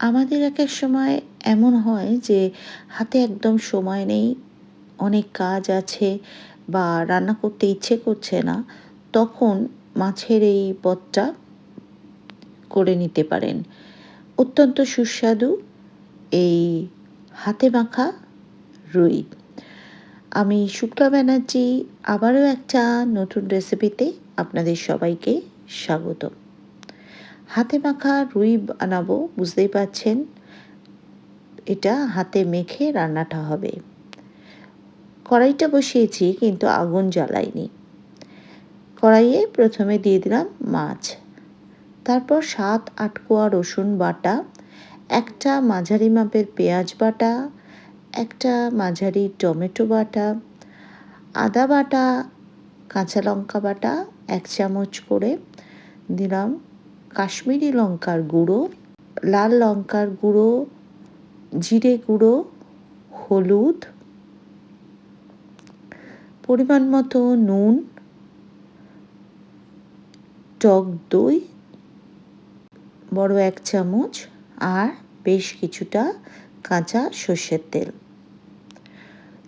আমাদের এক এক সময় এমন হয় যে হাতে একদম সময় নেই, অনেক কাজ আছে বা রান্না করতে ইচ্ছে করছে না, তখন মাছের এই পদটা করে নিতে পারেন। অত্যন্ত সুস্বাদু এই হাতে মাখা রুই। আমি শুক্লা ব্যানার্জি, আবারও একটা নতুন রেসিপিতে আপনাদের সবাইকে স্বাগত হাতে মাখা রুই বানাবো, বুঝতেই পাচ্ছেন এটা হাতে মেখে রান্নাটা হবে। কড়াইটা বসিয়েছি, কিন্তু আগুন জ্বালাইনি। কড়াইয়ে প্রথমে দিয়ে দিলাম মাছ। তারপর সাত, আট কোয়া রসুন বাটা, একটা মাঝারি মাপের পেঁয়াজ বাটা, একটা মাঝারি টমেটো বাটা, আদা বাটা, কাঁচা লঙ্কা বাটা, এক চামচ করে দিলাম কাশ্মীরি লঙ্কার গুঁড়ো, লাল লঙ্কার গুঁড়ো, জিরে গুঁড়ো, হলুদ, পরিমাণ মতো নুন, টক দই, বড় এক চামচ, আর বেশ কিছুটা কাঁচা সর্ষের তেল।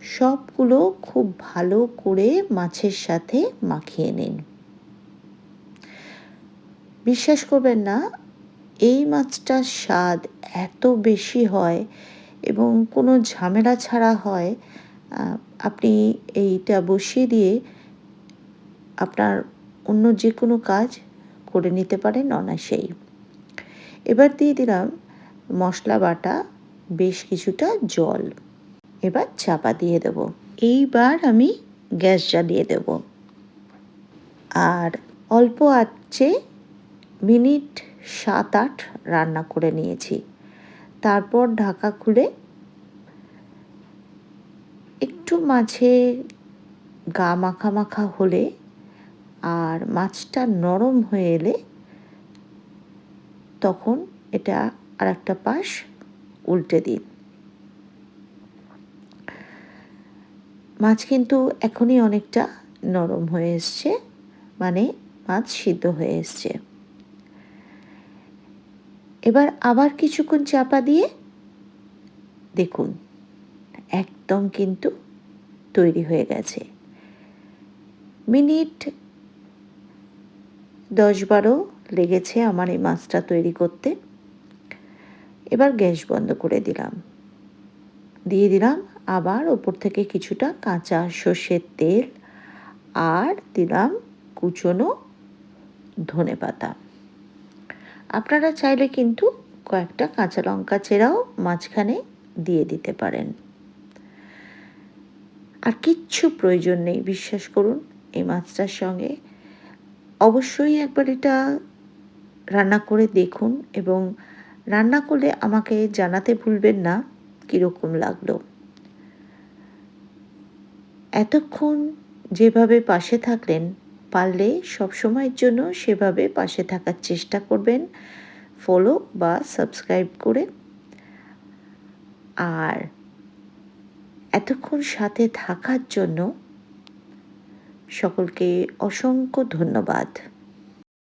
সবগুলো খুব ভালো করে মাছের সাথে মাখিয়ে নিন। বিশ্বাস করবেন না, এই মাছটার স্বাদ এত বেশি হয় এবং কোনো ঝামেলা ছাড়া হয় আপনি এইটা বসিয়ে দিয়ে আপনার অন্য যে কোনো কাজ করে নিতে পারেন অনায়াসেই। এবার দিয়ে দিলাম মশলা বাটা, বেশ কিছুটা জল। এবার চাপা দিয়ে দেব। এইবার আমি গ্যাস জ্বালিয়ে দেব। আর অল্প আঁচে মিনিট সাত আট রান্না করে নিয়েছি। তারপর ঢাকা খুলে একটু মাঝে গা মাখা মাখা হলে আর মাছটা নরম হয়ে এলে তখন এটা আর একটা পাশ উল্টে দিন। মাছ কিন্তু এখনই অনেকটা নরম হয়ে এসছে মানে মাছ সিদ্ধ হয়ে এসছে। এবার আবার কিছুক্ষণ চাপা দিয়ে দেখুন, একদম কিন্তু তৈরি হয়ে গেছে। মিনিট দশ বারো লেগেছে আমার এই মাছটা তৈরি করতে। এবার গ্যাস বন্ধ করে দিলাম। দিয়ে দিলাম আবার ওপর থেকে কিছুটা কাঁচা সর্ষের তেল আর দিলাম কুচনো ধনে পাতা। আপনারা চাইলে কিন্তু কয়েকটা কাঁচা লঙ্কা চেরাও মাঝখানে দিয়ে দিতে পারেন। আর কিচ্ছু প্রয়োজন নেই, বিশ্বাস করুন, এই মাছটার সঙ্গে। অবশ্যই একবার এটা রান্না করে দেখুন এবং রান্না করলে আমাকে জানাতে ভুলবেন না কীরকম লাগল। এতক্ষণ যেভাবে পাশে থাকলেন পারলে সবসময়ের জন্য সেভাবে পাশে থাকার চেষ্টা করবেন। ফলো বা সাবস্ক্রাইব করে। আর এতক্ষণ সাথে থাকার জন্য সকলকে অসংখ্য ধন্যবাদ।